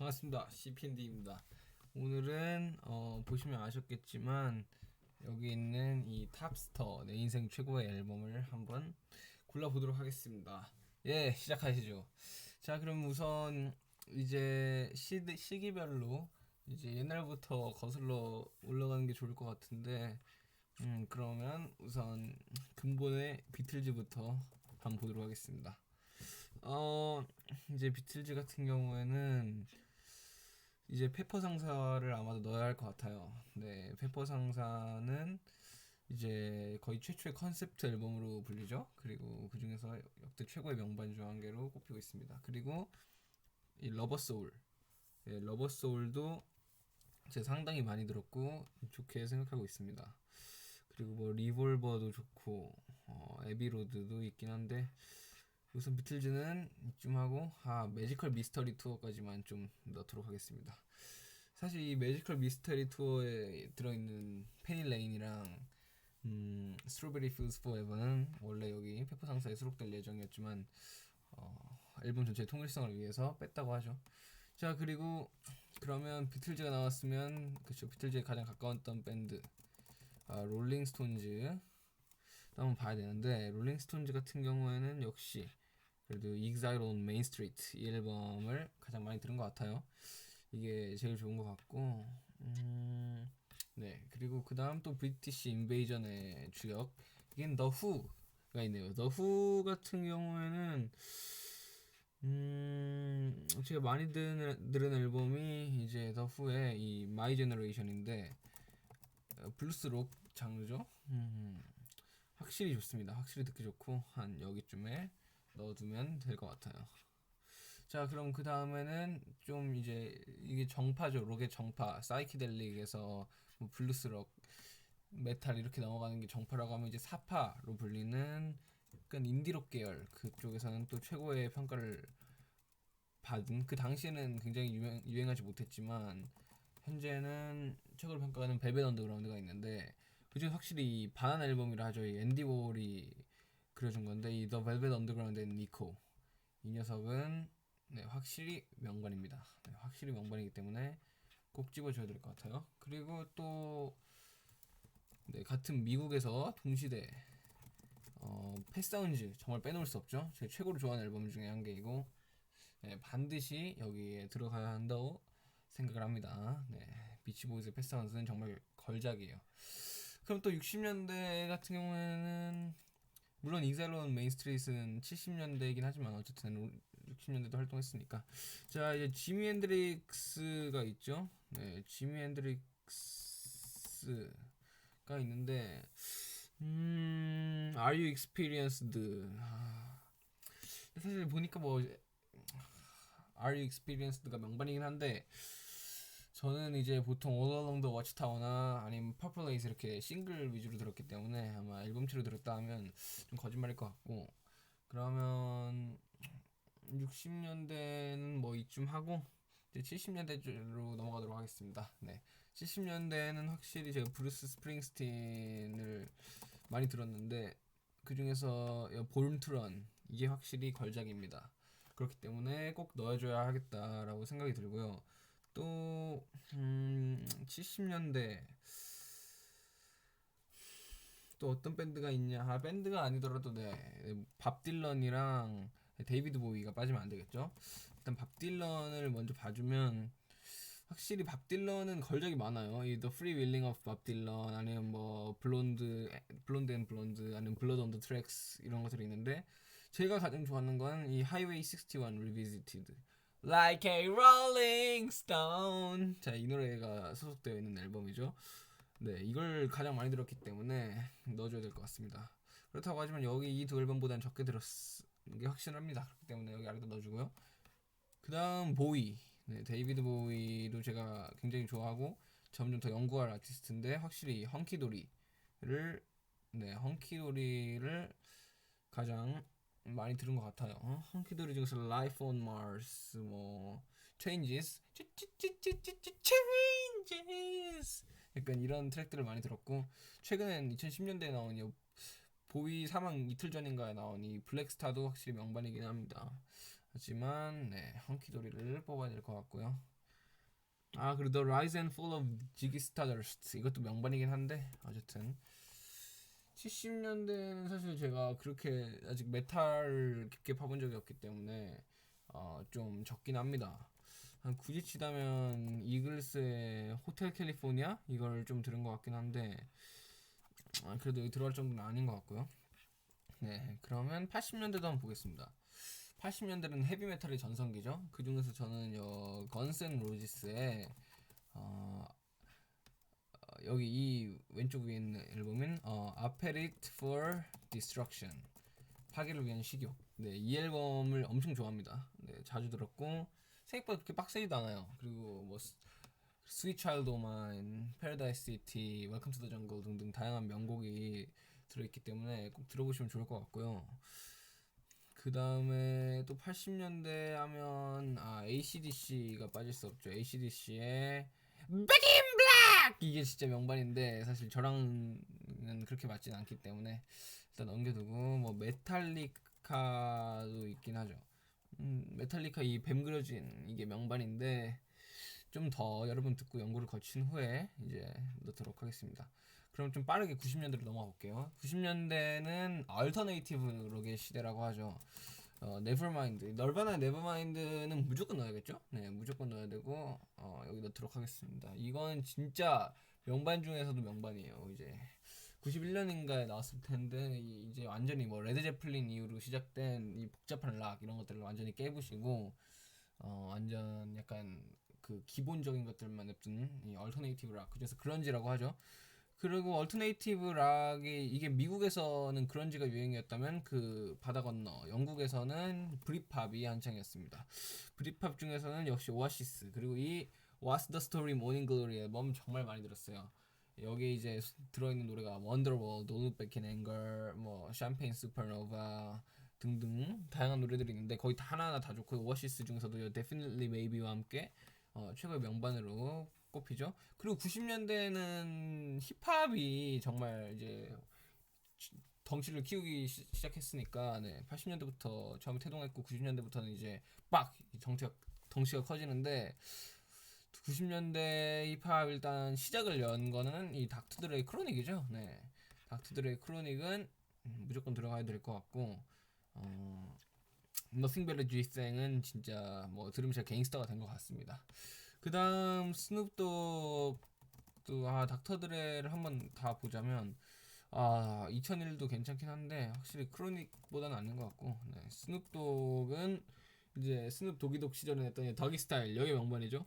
반갑습니다. CPND입니다. 오늘은 어, 보시면 아셨겠지만 여기 있는 이 탑스터 내 인생 최고의 앨범을 한번 골라보도록 하겠습니다. 예, 시작하시죠. 자, 그럼 우선 이제 시, 시기별로 이제 옛날부터 거슬러 올라가는 게 좋을 것 같은데 음, 그러면 우선 근본의 비틀즈부터 한번 보도록 하겠습니다. 어, 이제 비틀즈 같은 경우에는 이제 페퍼 상사를 아마도 넣어야 할 것 같아요. 네, 페퍼 상사는 이제 거의 최초의 컨셉트 앨범으로 불리죠. 그리고 그 중에서 역대 최고의 명반 중 한 개로 꼽히고 있습니다. 그리고 이 러버 소울, 예, 러버 소울도 제가 상당히 많이 들었고 좋게 생각하고 있습니다. 그리고 뭐 리볼버도 좋고 어, 에비로드도 있긴 한데 우선 비틀즈는 이쯤 하고 아 매지컬 미스터리 투어까지만 좀 넣도록 하겠습니다. 사실 이 매지컬 미스터리 투어에 들어있는 페니 레인이랑 음, 스트로베리 필스 포에버는 원래 여기 페퍼 상사에 수록될 예정이었지만 어, 앨범 전체의 통일성을 위해서 뺐다고 하죠. 자 그리고 그러면 비틀즈가 나왔으면 그쵸 비틀즈에 가장 가까웠던 밴드 아, 롤링스톤즈 한번 봐야 되는데 롤링스톤즈 같은 경우에는 역시 그래도 Exile on Main Street 이 앨범을 가장 많이 들은 것 같아요. 이게 제일 좋은 것 같고 음, 네 그리고 그 다음 또 브리티시 인베이전의 주역 이게 The Who가 있네요. The Who 같은 경우에는 음 제가 많이 들은, 들은 앨범이 이제 The Who의 이 My Generation인데 어, 블루스 록 장르죠. 음, 확실히 좋습니다. 확실히 듣기 좋고 한 여기쯤에 넣어두면 될 것 같아요. 자, 그럼 그 다음에는 좀 이제 이게 정파죠. 록의 정파, 사이키델릭에서 뭐 블루스록, 메탈 이렇게 넘어가는 게 정파라고 하면 이제 사파로 불리는 약간 인디록 계열 그쪽에서는 또 최고의 평가를 받은 그 당시에는 굉장히 유행, 유행하지 못했지만 현재는 최고로 평가하는 벨벳 언더그라운드가 있는데 그중 확실히 이 바나나 앨범이라 하죠. 이 앤디 워홀이 그려준 건데 이 더 벨벳 언더그라운드의 니코 이 녀석은 네, 확실히 명반입니다. 네, 확실히 명반이기 때문에 꼭 집어줘야 될 것 같아요. 그리고 또 네, 같은 미국에서 동시대 어, 패사운즈 정말 빼놓을 수 없죠. 제 최고로 좋아하는 앨범 중에 한 개이고 네, 반드시 여기에 들어가야 한다고 생각을 합니다. 네, 비치보이즈 패사운즈는 정말 걸작이에요. 그럼 또 60년대 같은 경우에는 물론 익살론 메인스트리트는 70년대이긴 하지만 어쨌든 60년대도 활동했으니까. 자 이제 지미 핸드릭스가 있죠? 네 지미 핸드릭스가 있는데 음 Are you experienced? 아, 사실 보니까 뭐 Are you experienced가 명반이긴 한데 저는 이제 보통 All Along the Watchtower나 아니면 Haze 이렇게 싱글 위주로 들었기 때문에 아마 앨범치로 들었다 하면 좀 거짓말일 것 같고 그러면 60년대는 뭐 이쯤 하고 이제 70년대로 넘어가도록 하겠습니다. 네, 70년대는 확실히 제가 브루스 스프링스틴을 많이 들었는데 그 중에서 볼트런 이게 확실히 걸작입니다. 그렇기 때문에 꼭 넣어줘야 하겠다라고 생각이 들고요. 또 음, 70년대 또 어떤 밴드가 있냐? 아, 밴드가 아니더라도 네. 밥 딜런이랑 데이비드 보이가 빠지면 안 되겠죠? 일단 밥 딜런을 먼저 봐주면 확실히 밥 딜런은 걸작이 많아요. 이 The Free 밥 딜런 아니면 뭐 블론드 블론드 앤 블론드 아니면 블러드 언더 트랙스 이런 것들이 있는데 제가 가장 좋아하는 건 이 하이웨이 61 Revisited Like a Rolling Stone. 자, 이 노래가 소속되어 있는 앨범이죠. 네, 이걸 가장 많이 들었기 때문에 넣어줘야 될 것 같습니다. 그렇다고 하지만 여기 이 두 앨범보다는 적게 들었는 게 확실합니다. 그렇기 때문에 여기 아래도 넣어주고요. 그 다음 보이. 네, 데이비드 보이도 제가 굉장히 좋아하고 점점 더 연구할 아티스트인데 확실히 헝키도리를 네, 헝키도리를 가장 많이 들은 것 같아요. 어? 헝키도리 중에서 Life on Mars, 뭐 Changes, Changes, 약간 이런 트랙들을 많이 들었고 최근엔 2010년대에 나온 이 보이 사망 이틀 전인가에 나온 이 블랙스타도 확실히 명반이긴 합니다. 하지만 네 헝키도리를 뽑아야 될 것 같고요. 아 그리고 The Rise and Fall of Ziggy Stardust 이것도 명반이긴 한데 어쨌든 70년대는 사실 제가 그렇게 아직 메탈을 깊게 파본 적이 없기 때문에 어, 좀 적긴 합니다. 한 굳이 치자면 이글스의 호텔 캘리포니아 이걸 좀 들은 것 같긴 한데 아, 그래도 여기 들어갈 정도는 아닌 것 같고요. 네, 그러면 80년대도 한번 보겠습니다. 80년대는 헤비메탈의 전성기죠. 그 중에서 저는 요 건센 로지스의 어, 어, 여기 이 왼쪽 위에 있는 앨범인 어, Appetite for Destruction 파괴를 위한 식욕. 네, 이 앨범을 엄청 좋아합니다. 네, 자주 들었고 생각보다 그렇게 빡세지도 않아요. 그리고 뭐 스- Sweet Child O' Mine, Paradise City, Welcome to the Jungle 등등 다양한 명곡이 들어있기 때문에 꼭 들어보시면 좋을 것 같고요. 그 다음에 또 80년대 하면 아 ACDC가 빠질 수 없죠. ACDC의 in Black 이게 진짜 명반인데 사실 저랑은 그렇게 맞진 않기 때문에 일단 넘겨두고 뭐 메탈리카도 있긴 하죠. 음, 메탈리카 이 뱀 그려진 이게 명반인데 좀 더 여러분 듣고 연구를 거친 후에 이제 넣도록 하겠습니다. 그럼 좀 빠르게 90년대로 넘어가 볼게요. 90년대는 얼터네이티브 록의 시대라고 하죠. 어, 네버마인드. 널바나 네버마인드는 무조건 넣어야겠죠? 네, 무조건 넣어야 되고 어, 여기 넣도록 하겠습니다. 이건 진짜 명반 중에서도 명반이에요. 이제 91년인가에 나왔을 텐데 이- 이제 완전히 뭐 레드 제플린 이후로 시작된 이 복잡한 락 이런 것들을 완전히 깨부시고 어, 완전 약간 그 기본적인 것들만 냅둔 이 얼터네이티브 락 그래서 그런지라고 하죠. 그리고 얼터네이티브 락이 이게 미국에서는 그런지가 유행이었다면 그 바다 건너 영국에서는 브리팝이 한창이었습니다. 브리팝 중에서는 역시 오아시스 그리고 이 What's the Story Morning Glory 앨범 정말 많이 들었어요. 여기 이제 수- 들어있는 노래가 Wonderworld, Don't Look Back in Anger, 뭐 Champagne Supernova 등등 다양한 노래들이 있는데 거의 다 하나하나 다 좋고 오아시스 중에서도 Definitely Maybe와 함께 어, 최고의 명반으로 꼽히죠. 그리고 90년대는 힙합이 정말 이제 지- 덩치를 키우기 시, 작했으니까 네, 80년대부터 처음 태동했고 90년대부터는 이제 빡 덩치가 덩치가 커지는데 90년대 힙합 일단 시작을 연 거는 이 닥터 드레이 크로닉이죠. 네. 닥터 드레이 크로닉은 음, 무조건 들어가야 될 것 같고 어 But a G생은 진짜 뭐 들으면 진짜 갱스터가 된 것 같습니다. 그 다음 스눕독도 아 닥터 드레를 한번 다 보자면 아 2001도 괜찮긴 한데 확실히 크로닉보다는 아닌 것 같고 네, 스눕독은 이제 스눕 도기독 시절에 이 더기 스타일 여기 명반이죠.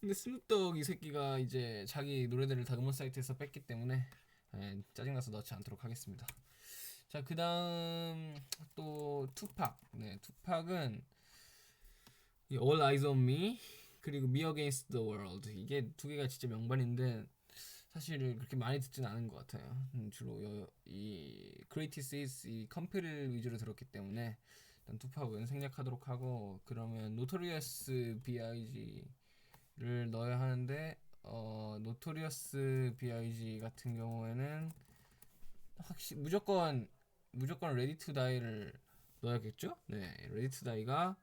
근데 스눕독 이 새끼가 이제 자기 노래들을 다 음원 사이트에서 뺐기 때문에 예, 짜증나서 넣지 않도록 하겠습니다. 자, 그 다음 또 투팍. 네, 투팍은 이 All Eyes on Me 그리고 Me Against the World 이게 두 개가 진짜 명반인데 사실 그렇게 많이 듣진 않은 것 같아요. 음, 주로 여, 이 Hits 이 컴필을 위주로 들었기 때문에 일단 투팍은 생략하도록 하고 그러면 Notorious B.I.G.를 넣어야 하는데 어 노토리어스 B.I.G. 같은 경우에는 확실 무조건 무조건 Ready to Die를 넣어야겠죠? 네, Ready to Die가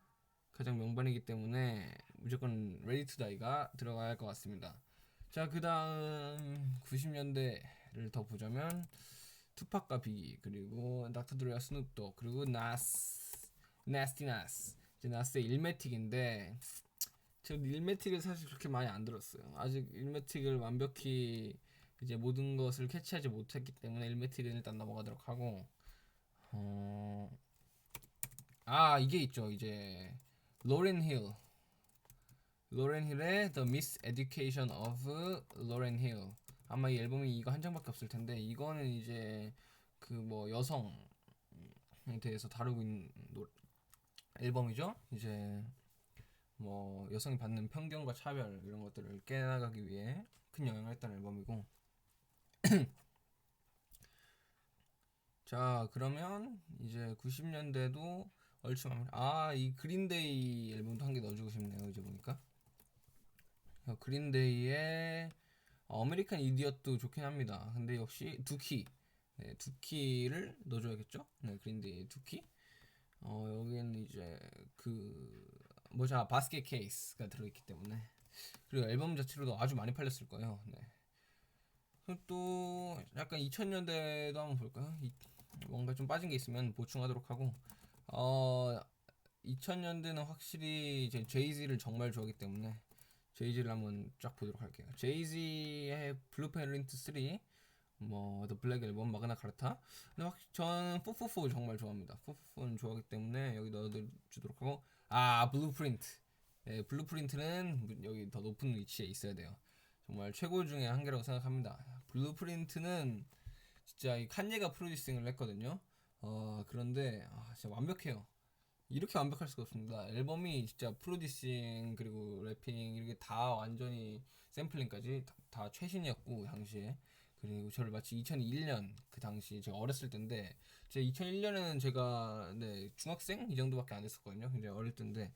가장 명반이기 때문에 무조건 to Die가 들어가야 할것 같습니다. 자, 그 다음 90년대를 더 보자면 투팍과 비기 그리고 닥터 드레와 스눕독 그리고 나스 나스티 나스 이제 나스의 일메틱인데 저 일메틱을 사실 그렇게 많이 안 들었어요. 아직 일메틱을 완벽히 이제 모든 것을 캐치하지 못했기 때문에 일메틱은 일단 넘어가도록 하고 어... 아 이게 있죠 이제 로렌 힐 로렌 힐의 The Miseducation of Lauren Hill. 아마 이 앨범이 이거 한 장밖에 없을 텐데 이거는 이제 그 뭐 여성에 대해서 다루고 있는 노, 앨범이죠. 이제 뭐 여성이 받는 편견과 차별 이런 것들을 깨나가기 위해 큰 영향을 했던 앨범이고. 자 그러면 이제 90년대도 얼추 마무리. 아이 그린데이 앨범도 한 개 넣어주고 싶네요 이제 보니까. 어, 그린데이의 어메리칸 이디엇도 좋긴 합니다. 근데 역시 두키. 네, 두키를 넣어줘야겠죠? 네 그린데이 두키. 어 여기는 이제 그 뭐자 바스켓 케이스가 들어있기 때문에. 그리고 앨범 자체로도 아주 많이 팔렸을 거예요. 네. 그리고 또 약간 2000년대도 한번 볼까요? 이- 뭔가 좀 빠진 게 있으면 보충하도록 하고. 어 2000년대는 확실히 이제 제이지를 정말 좋아하기 때문에 제이지를 한번 쫙 보도록 할게요. 제이지의 블루페린트 3, 뭐 The Black 앨범, 마그나 카르타. 근데 확 저는 444 정말 좋아합니다. 444는 좋아하기 때문에 여기 넣어주도록 하고 아 블루프린트. 네, 블루프린트는 여기 더 높은 위치에 있어야 돼요. 정말 최고 중에 한 개라고 생각합니다. 블루프린트는 진짜 이 칸예가 프로듀싱을 했거든요. 어 그런데 아, 진짜 완벽해요. 이렇게 완벽할 수가 없습니다. 앨범이 진짜 프로듀싱 그리고 래핑 이렇게 다 완전히 샘플링까지 다, 다 최신이었고 당시에 그리고 저를 마치 2001년 그 당시 제가 어렸을 때인데 제 2001년에는 제가 네 중학생 이 정도밖에 안 됐었거든요. 굉장히 어릴 때인데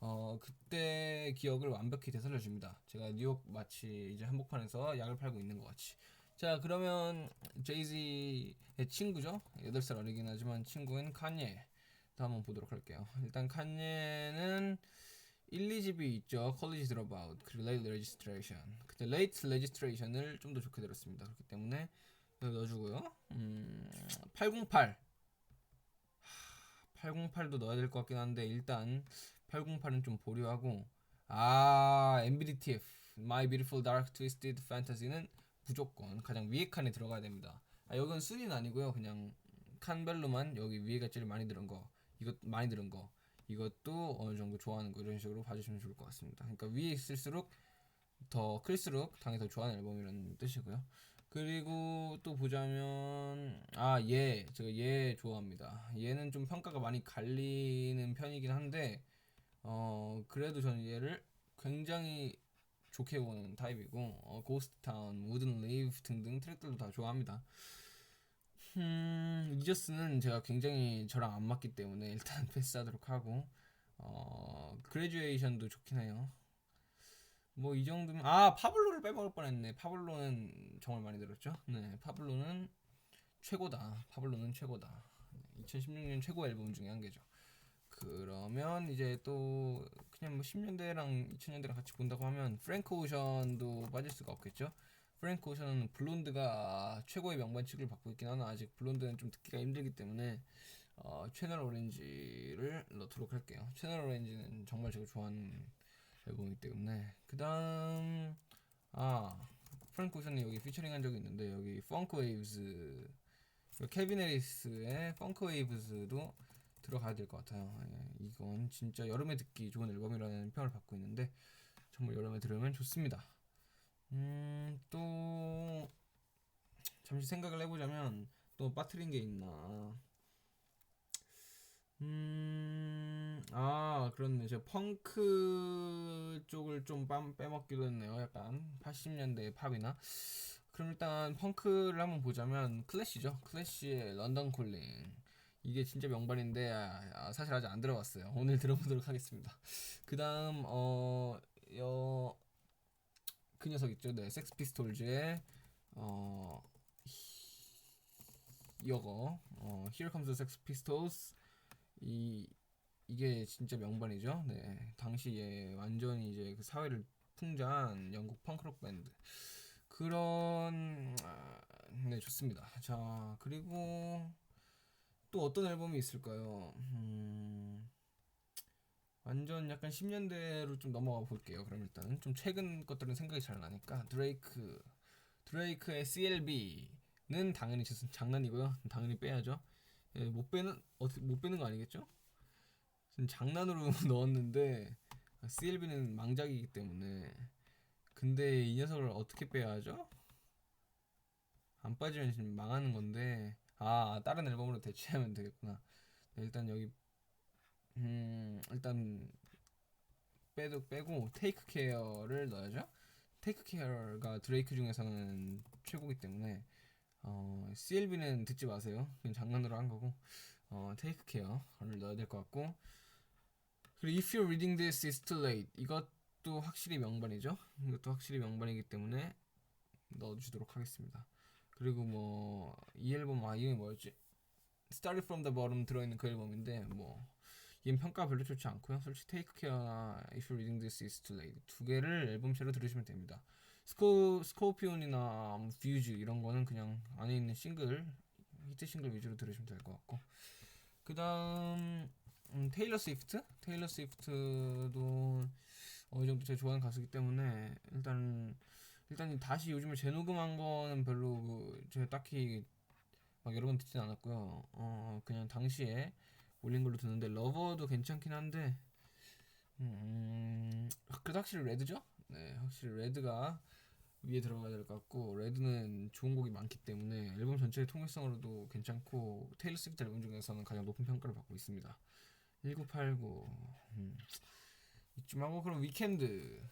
어 그때 기억을 완벽히 되살려 줍니다. 제가 뉴욕 마치 이제 한복판에서 약을 팔고 있는 것 같이. 자 그러면 제이지의 친구죠. 8살 어리긴 하지만 친구인 칸예. 또 한번 보도록 할게요. 일단 칸예는 1, 2집이 있죠. 드롭아웃 그리고 레이트 레지스트레이션. 그때 레이트 레지스트레이션을 좀 더 좋게 들었습니다. 그렇기 때문에 넣어주고요. 음, 808. 808도 넣어야 될 것 같긴 한데 일단 808은 좀 보류하고 아 MBDTF My Beautiful Dark Twisted Fantasy는 무조건 가장 위에 칸에 들어가야 됩니다. 아 여기는 순위는 아니고요. 그냥 칸별로만 여기 위에가 제일 많이 들은 거 이것 많이 들은 거 이것도 어느 정도 좋아하는 거 이런 식으로 봐주시면 좋을 것 같습니다. 그러니까 위에 있을수록 더 클수록 당연히 더 좋아하는 앨범이라는 뜻이고요. 그리고 또 보자면 아얘 제가 얘 좋아합니다. 얘는 좀 평가가 많이 갈리는 편이긴 한데 어 그래도 저는 얘를 굉장히 좋게 보는 타입이고 어, 고스트 타운, 우든 리브 등등 트랙들도 다 좋아합니다. 음, 이저스는 제가 굉장히 저랑 안 맞기 때문에 일단 패스하도록 하고 어 그레듀에이션도 좋긴 해요. 뭐 이 정도면 아 파블로를 빼먹을 뻔했네. 파블로는 정말 많이 들었죠. 네, 파블로는 최고다. 파블로는 최고다. 2016년 최고 앨범 중에 한 개죠. 그러면 이제 또 그냥 뭐 10년대랑 2000년대랑 같이 본다고 하면 프랭크 오션도 빠질 수가 없겠죠. 프랭크 오션은 블론드가 최고의 명반칙을 받고 있긴 하나 아직 블론드는 좀 듣기가 힘들기 때문에 어, 채널 오렌지를 넣도록 할게요. 채널 오렌지는 정말 제가 좋아하는 앨범이기 때문에 그 다음 아 프랭크 오션이 여기 피처링한 적이 있는데 여기 펑크 웨이브스 케빈 해리스의 펑크 웨이브스도 들어가야 될 것 같아요. 예, 이건 진짜 여름에 듣기 좋은 앨범이라는 평을 받고 있는데 정말 여름에 들으면 좋습니다. 음, 또 잠시 생각을 해보자면 또 빠뜨린 게 있나? 음, 아, 그렇네. 제가 펑크 쪽을 좀 빰- 빼먹기도 했네요. 약간 80년대 팝이나. 그럼 일단 펑크를 한번 보자면 클래시죠. 클래시의 런던 콜링. 이게 진짜 명반인데 아, 아, 사실 아직 안 들어봤어요. 오늘 들어보도록 하겠습니다. 그 다음 어, 여, 그 녀석 있죠. 네, 섹스 피스톨즈의 어, 이거 어, Here Comes the Sex Pistols 이 이게 진짜 명반이죠. 네, 당시에 완전히 이제 그 사회를 풍자한 영국 펑크록 밴드 그런 아, 네 좋습니다. 자 그리고 또 어떤 앨범이 있을까요? 음, 완전 약간 10년대로 좀 넘어가 볼게요. 그럼 일단 좀 최근 것들은 생각이 잘 나니까 드레이크 드레이크의 CLB는 당연히 저- 장난이고요. 당연히 빼야죠. 예, 못 빼는 어떻게 못 빼는 거 아니겠죠? 장난으로 넣었는데 CLB는 망작이기 때문에 근데 이 녀석을 어떻게 빼야 하죠? 안 빠지면 지금 망하는 건데 아 다른 앨범으로 대체하면 되겠구나. 네, 일단 여기 음 일단 빼도 빼고 테이크 케어를 넣어야죠. 테이크 케어가 드레이크 중에서는 최고기 때문에 어, CLB는 듣지 마세요. 그냥 장난으로 한 거고 어, 테이크 케어를 넣어야 될 것 같고 그리고 If you're reading this, it's too late. 이것도 확실히 명반이죠. 이것도 확실히 명반이기 때문에 넣어주도록 하겠습니다. 그리고 뭐 이 앨범 아 이름이 뭐였지? Started from the bottom 들어있는 그 앨범인데 뭐 얘는 평가 별로 좋지 않고요. 솔직히 테이크 케어나 If You're Reading This Is Too Late 두 개를 앨범체로 들으시면 됩니다. 스코 스코피온이나 뭐 퓨즈 이런 거는 그냥 안에 있는 싱글 히트 싱글 위주로 들으시면 될 것 같고 그 다음 음, 테일러 스위프트 테일러 스위프트도 어느 정도 제가 좋아하는 가수이기 때문에 일단 일단 다시 요즘에 재녹음한 거는 별로 그 제가 딱히 막 여러 번 듣진 않았고요. 어 그냥 당시에 올린 걸로 듣는데 러버도 괜찮긴 한데 음 그래도 확실히 레드죠? 네 확실히 레드가 위에 들어가야 될 것 같고 레드는 좋은 곡이 많기 때문에 앨범 전체의 통일성으로도 괜찮고 테일러 스위프트 앨범 중에서는 가장 높은 평가를 받고 있습니다. 1989 음. 이쯤 하고 그럼 위켄드도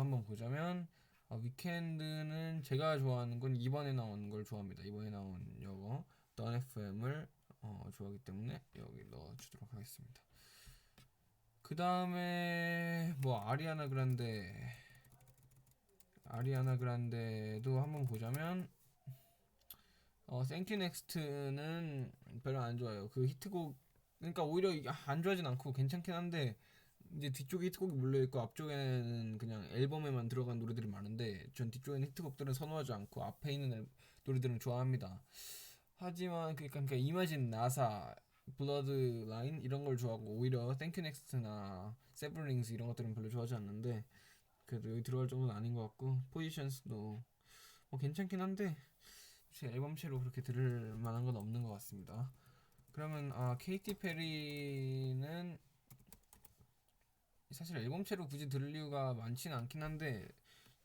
한번 보자면 아, 위켄드는 제가 좋아하는 건 이번에 나온 걸 좋아합니다. 이번에 나온 여거 던 FM을 어, 좋아하기 때문에 여기 넣어주도록 하겠습니다. 그 다음에 뭐 아리아나 그란데 아리아나 그란데도 한번 보자면 어 땡큐 넥스트는 별로 안 좋아요. 그 히트곡 그러니까 오히려 이게 안 좋아하진 않고 괜찮긴 한데 이제 뒤쪽에 히트곡이 물려 있고 앞쪽에는 그냥 앨범에만 들어간 노래들이 많은데 전 뒤쪽에는 히트곡들은 선호하지 않고 앞에 있는 앨- 노래들은 좋아합니다. 하지만 그러니까, 그러니까 이마진 나사 블러드 라인 이런 걸 좋아하고 오히려 땡큐 넥스트나 세븐링스 이런 것들은 별로 좋아하지 않는데 그래도 여기 들어갈 정도는 아닌 것 같고 포지션스도 뭐 괜찮긴 한데 제 앨범체로 그렇게 들을 만한 건 없는 것 같습니다. 그러면 아 케이티 페리는 사실 앨범체로 굳이 들을 이유가 많지는 않긴 한데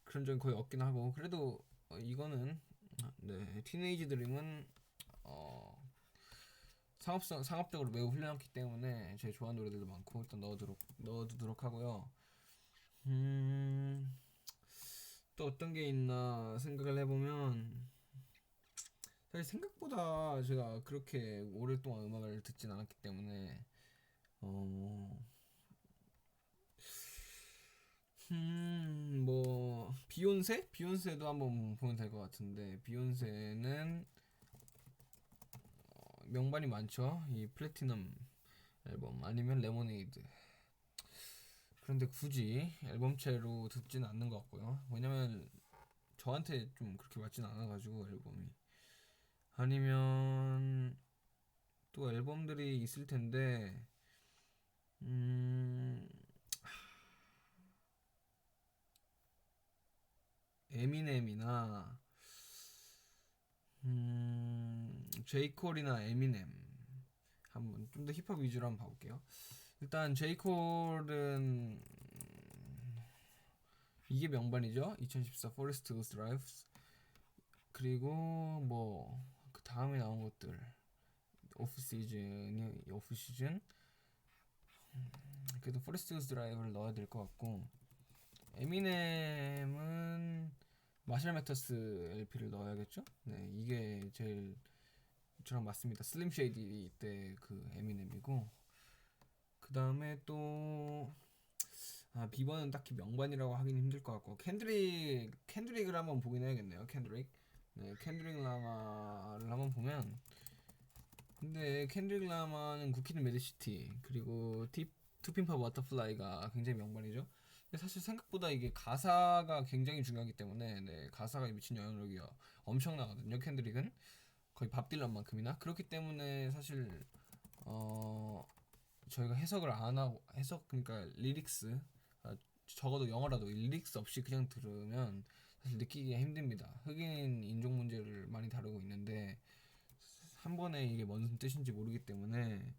그런 적이 거의 없긴 하고 그래도 어, 이거는 네 티네이지 드림은 어 상업성 상업적으로 매우 훌륭했기 때문에 제 좋아하는 노래들도 많고 일단 넣어두도록 넣어두도록 하고요. 음, 또 어떤 게 있나 생각을 해보면 사실 생각보다 제가 그렇게 오랫동안 음악을 듣진 않았기 때문에 어, 음, 뭐 비욘세? 비욘세도 한번 보면 될 것 같은데 비욘세는 어, 명반이 많죠. 이 플래티넘 앨범 아니면 레모네이드. 그런데 굳이 앨범체로 듣지는 않는 것 같고요. 왜냐면 저한테 좀 그렇게 맞진 않아가지고 앨범이 아니면 또 앨범들이 있을 텐데 음 에미넴이나 음 제이콜이나 에미넴 한번 좀 더 힙합 위주로 한번 봐볼게요. 일단 제이콜은 이게 명반이죠. 2014 Forest Hills Drives 그리고 뭐 그 다음에 나온 것들 오프 시즌이 오프 시즌 음, 그래도 Forest Hills Drive를 넣어야 될 것 같고 에미넴은 마샬 매터스 LP를 넣어야겠죠? 네 이게 제일 저랑 맞습니다. 슬림 쉐이디 때 그 에미넴이고 그 다음에 또 아, 비번은 딱히 명반이라고 하긴 힘들 것 같고 캔드릭 캔드릭을 한번 보긴 해야겠네요. 캔드릭 네 캔드릭 라마를 한번 보면 근데 캔드릭 라마는 쿠키는 매드시티 그리고 티 투핀파 버터플라이가 굉장히 명반이죠. 근데 사실 생각보다 이게 가사가 굉장히 중요하기 때문에 네, 가사가 미친 영향력이 엄청나거든요. 캔드릭은 거의 밥 딜런만큼이나 그렇기 때문에 사실 어 저희가 해석을 안 하고 해석 그러니까 리릭스 아, 적어도 영어라도 리릭스 없이 그냥 들으면 사실 느끼기가 힘듭니다. 흑인 인종 문제를 많이 다루고 있는데 한 번에 이게 뭔 뜻인지 모르기 때문에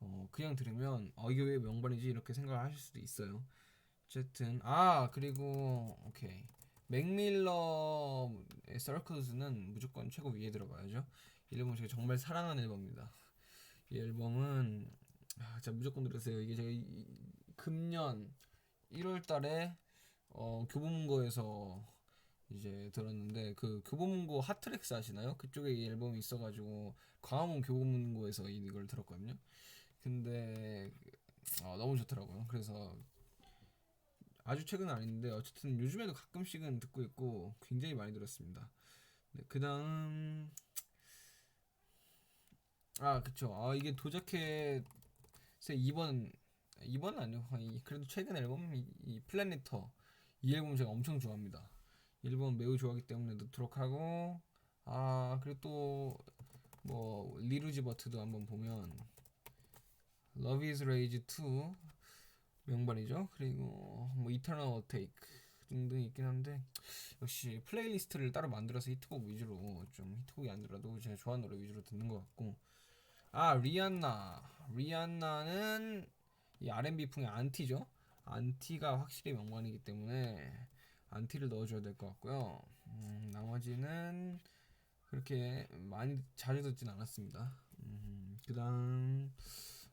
어 그냥 들으면 어 이게 왜 명반이지 이렇게 생각을 하실 수도 있어요. 어쨌든 아 그리고 오케이 맥밀러의 서클스는 무조건 최고 위에 들어가야죠. 이 앨범 제가 정말 사랑하는 앨범입니다. 이 앨범은 아, 무조건 들으세요. 이게 제가 이- 이- 금년 1월달에 어, 교보문고에서 이제 들었는데 그 교보문고 핫트랙스 아시나요? 그쪽에 이 앨범이 있어가지고 광화문 교보문고에서 이걸 들었거든요. 근데 어, 너무 좋더라고요. 그래서 아주 최근은 아닌데 어쨌든 요즘에도 가끔씩은 듣고 있고 굉장히 많이 들었습니다. 네, 그다음 아 그쵸. 아 이게 도자켓 글쎄 2번 2번 아니고 이- 그래도 최근 앨범 이, 이 플래니터 이 앨범 제가 엄청 좋아합니다. 이 앨범 매우 좋아하기 때문에 넣도록 하고 아 그리고 또 뭐 리루지 버트도 한번 보면 Love is Rage 2 명반이죠. 그리고 뭐 Eternal Take 등등 있긴 한데 역시 플레이리스트를 따로 만들어서 히트곡 위주로 좀 히트곡이 아니더라도 제가 좋아하는 노래 위주로 듣는 것 같고. 아 리안나 리안나는 이 R&B 풍의 안티죠. 안티가 확실히 명반이기 때문에 안티를 넣어줘야 될 것 같고요. 음, 나머지는 그렇게 많이 자주 듣진 않았습니다. 음, 그다음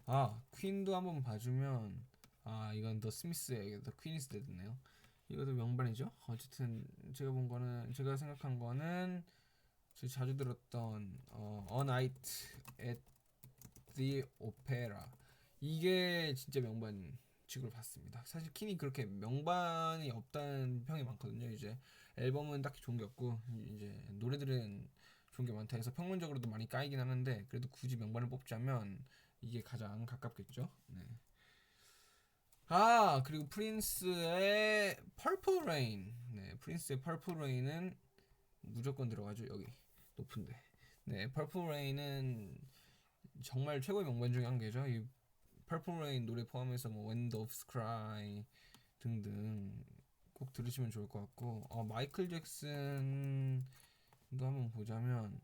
아 퀸도 한번 봐주면 아 이건 더 스미스의 더 퀸이스 데드네요 이것도 명반이죠. 어쨌든 제가 본 거는 제가 생각한 거는 제가 자주 들었던 어, A Night at the Opera 이게 진짜 명반 취급을 받습니다. 사실 킨이 그렇게 명반이 없다는 평이 많거든요. 이제 앨범은 딱히 좋은 게 없고 이제 노래들은 좋은 게 많다 해서 평론적으로도 많이 까이긴 하는데 그래도 굳이 명반을 뽑자면 이게 가장 가깝겠죠. 네. 아 그리고 프린스의 Purple Rain. 네 프린스의 Purple Rain은 무조건 들어가죠 여기. 높은데. 네 Purple Rain은 정말 최고의 명반 중에 한 개죠. 이 Purple Rain 노래 포함해서 뭐 When Doves Cry 등등 꼭 들으시면 좋을 것 같고 어 마이클 잭슨도 한번 보자면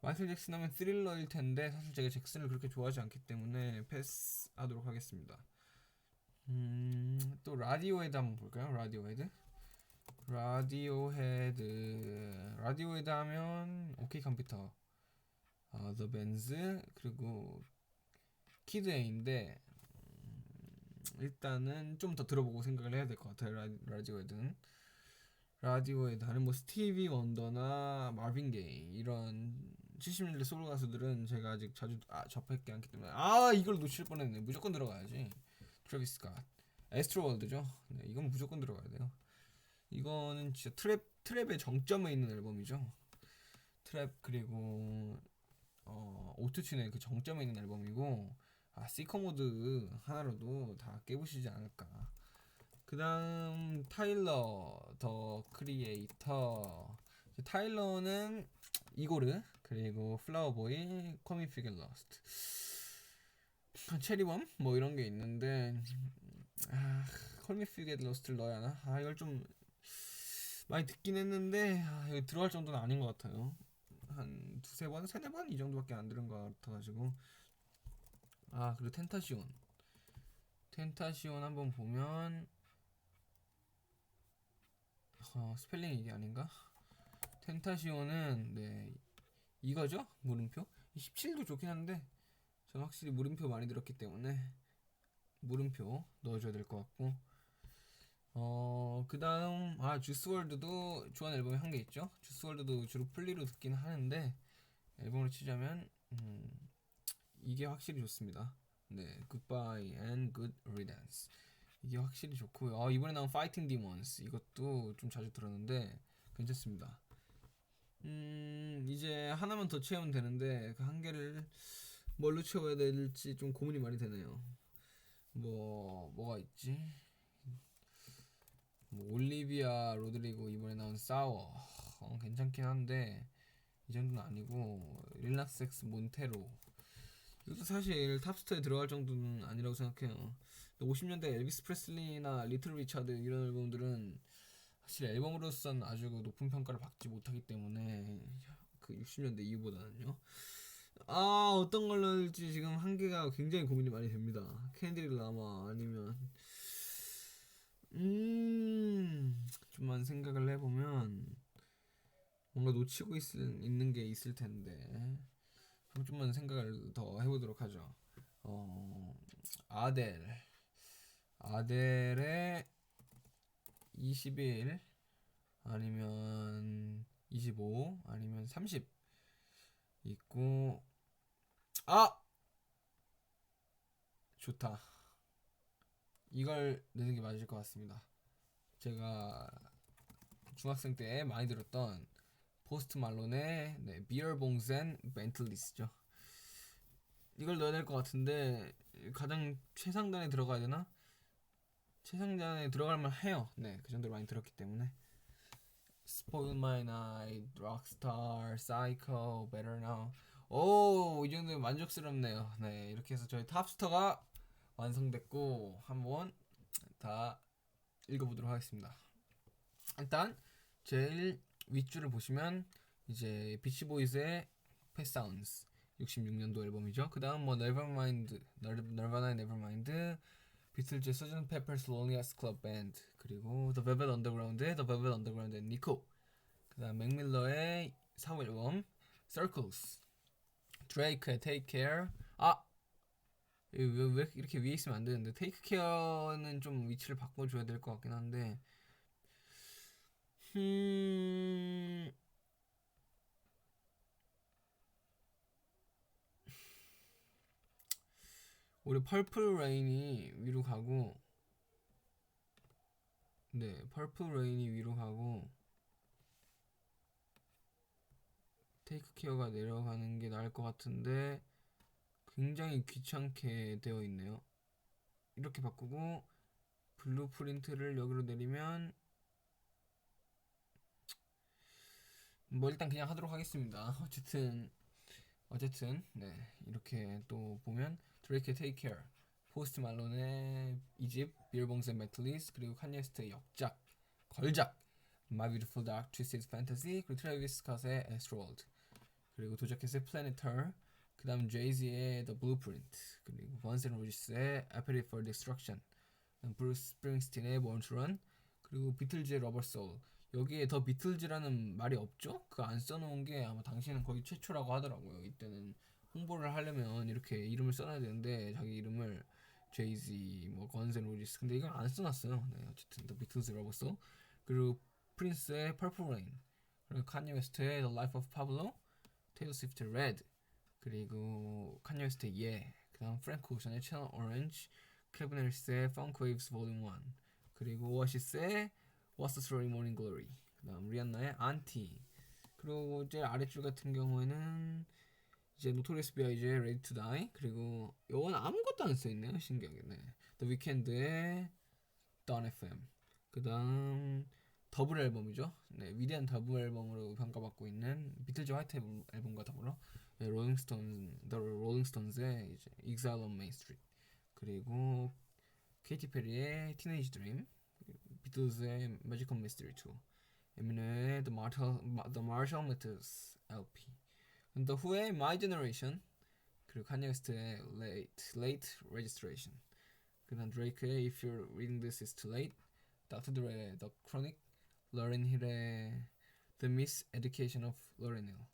마이클 잭슨 하면 스릴러일 텐데 사실 제가 잭슨을 그렇게 좋아하지 않기 때문에 패스하도록 하겠습니다. 음, 또 라디오헤드 한번 볼까요? 라디오헤드. 라디오헤드. 라디오헤드 하면 오케이 컴퓨터. 어, The Benz 그리고 키드 A인데 음, 일단은 좀 더 들어보고 생각을 해야 될 것 같아요. 라, 라디오헤드는. 라디오헤드는 뭐 스티비 원더나 마빈 게이 이런 70년대 소울 가수들은 제가 아직 자주 아, 접했게 않기 때문에 아 이걸 놓칠 뻔했네. 무조건 들어가야지. 트래비스 스캇 에스트로월드죠? 네, 이건 무조건 들어가야 돼요. 이거는 진짜 트랩 트랩의 정점에 있는 앨범이죠. 트랩 그리고 어 오토튠의 그 정점에 있는 앨범이고 아 시커 모드 하나로도 다 깨부시지 않을까. 그 다음 타일러 더 크리에이터. 타일러는 이고르 그리고 플라워보이 코미 피겨 러스트 체리범 뭐 이런 게 있는데 아 콜미 피겟 러스트를 넣어야 하나? 아 이걸 좀 많이 듣긴 했는데 아, 이거 들어갈 정도는 아닌 것 같아요. 한 두세 번, 세네 번? 이 정도밖에 안 들은 것 같아가지고. 아 그리고 텐타시온. 텐타시온 한번 보면 어, 스펠링이 이게 아닌가? 텐타시온은 네 이거죠? 물음표? 17도 좋긴 한데 저는 확실히 물음표 많이 들었기 때문에 물음표 넣어줘야 될 것 같고. 어 그다음 아 주스월드도 좋아하는 앨범이 한개 있죠? 주스월드도 주로 플리로 듣긴 하는데 앨범을 치자면 음, 이게 확실히 좋습니다. 네 Goodbye and Good Riddance. 이게 확실히 좋고요. 아, 이번에 나온 Fighting Demons. 이것도 좀 자주 들었는데 괜찮습니다. 음 이제 하나만 더 채우면 되는데 그 한 개를 뭘로 채워야 될지 좀 고민이 많이 되네요. 뭐 뭐가 있지? 뭐 올리비아 로드리고 이번에 나온 싸워 어, 괜찮긴 한데 이 정도는 아니고 릴락스엑스 몬테로 이것도 사실 탑스터에 들어갈 정도는 아니라고 생각해요. 50년대 엘비스 프레슬리나 리틀 리차드 이런 앨범들은 사실 앨범으로서는 아주 그 높은 평가를 받지 못하기 때문에 그 60년대 이후보다는요. 아 어떤 걸로 할지 지금 한계가 굉장히 고민이 많이 됩니다. 캔디릭 라마 아니면 음 좀만 생각을 해보면 뭔가 놓치고 있을, 있는 게 있을 텐데 좀만 생각을 더 해보도록 하죠. 어 아델 아델의 21 아니면 25 아니면 30 있고 아 좋다 이걸 내는 게 맞을 것 같습니다 제가 중학생 때 많이 들었던 포스트 말론의 네, 비얼 봉센 벤틀리스죠 이걸 넣어야 될 것 같은데 가장 최상단에 들어가야 되나? 최상단에 들어갈 만 해요. 네, 그 정도로 많이 들었기 때문에. Spoil My Night, Rockstar, Psycho, Better Now. 오, 이 정도면 만족스럽네요. 네, 이렇게 해서 저희 탑스터가 완성됐고 한번 다 읽어보도록 하겠습니다. 일단 제일 윗줄을 보시면 이제 비치보이즈의 Pet Sounds 66년도 앨범이죠. 그 다음 뭐 Nevermind, Nirvana Nevermind, 비틀즈 서전 페퍼스 Loneliest Club Band 그리고 The Velvet Underground의 The Velvet Underground의 Nico 그 다음 맥밀러의 4호 앨범 Circles 드레이크의 Take Care 아 왜, 왜, 왜 이렇게 위에 있으면 안 되는데 Take Care는 좀 위치를 바꿔줘야 될 것 같긴 한데 음... 우리 펄플 레인이 위로 가고 네 펄플 레인이 위로 가고 테이크 케어가 내려가는 게 나을 것 같은데 굉장히 귀찮게 되어 있네요. 이렇게 바꾸고 블루 프린트를 여기로 내리면 뭐 일단 그냥 하도록 하겠습니다. 어쨌든 어쨌든 네 이렇게 또 보면 드레이크의 Take Care, 포스트 말론의 이집, 빌봉스의 메틀리스, 그리고 칸예스트의 역작, 걸작, My Beautiful Dark Twisted Fantasy, 그리고 트래비스 스캇의 Astroworld, 그리고 도자켓의 Planeter, 그 다음 제이지의 The Blueprint, 그리고 번센 로지스의 Appetite for Destruction, 브루스 스프링스틴의 Born to Run, 그리고 비틀즈의 Rubber Soul. 여기에 더 비틀즈라는 말이 없죠? 그 안 써놓은 게 아마 당신은 거의 최초라고 하더라고요. 이때는 홍보를 하려면 이렇게 이름을 써놔야 되는데 자기 이름을 제이지 뭐 건센 로지스 근데 이건 안 써놨어요. 네 어쨌든 더 비틀즈라고 써. 그리고 프린스의 Purple Rain 그리고 카니 웨스트의 The Life of Pablo, 테일러 스위프트의 Red 그리고 카니 웨스트의 Yeah 그다음 프랭크 오션의 Channel Orange, 케빈 해리스의 Funk Waves Volume 1 그리고 오아시스의 What's the Story Morning Glory? 그다음 리안나의 Auntie. 그리고 이제 아래줄 같은 경우에는 이제 노토리스 비아이즈의 Ready to Die. 그리고 요건 아무것도 안 써있네요 신기하게. 네. The Weeknd의 Dawn FM 그 다음 더블 앨범이죠. 네, 위대한 더블 앨범으로 평가받고 있는 비틀즈 화이트 앨범과 더불어 네, 롤링스톤 The Stones의 이제 Exile on Main Street. 그리고 케이티 페리의 Teenage Dream 비틀즈의 Magical Mystery 2 에미네의 The Marshall, The Marshall Mathers LP The Who의 My Generation 그리고 카니 웨스트의 Late Late Registration 그다음 드레이크의 If You're Reading This Is Too Late 닥터 드레의 The Chronic 러렌 힐의 The Miseducation of Lauryn Hill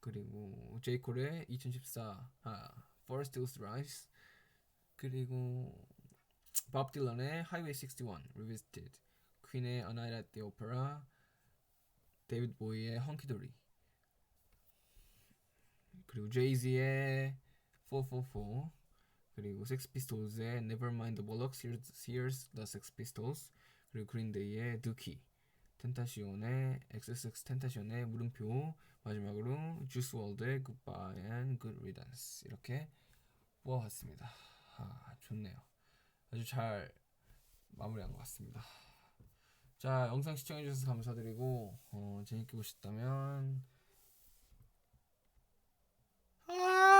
그리고 제이 콜의 2014 아, Forest Hills Rise 그리고 밥 딜런의 Highway 61 Revisited 퀸의 A Night at the Opera 데이비드 보이의 Hunky Dory 그리고 제이지의 444 그리고 섹스 피스톨즈의 Nevermind the Bollocks Here's, Here's the Sex Pistols 그리고 그린데이의 두키 텐타시온의 XSX 텐타시온의 물음표 마지막으로 주스 월드의 Goodbye and Good Riddance 이렇게 뽑아봤습니다 아 좋네요 아주 잘 마무리한 것 같습니다 자 영상 시청해주셔서 감사드리고 어, 재밌게 보셨다면. 아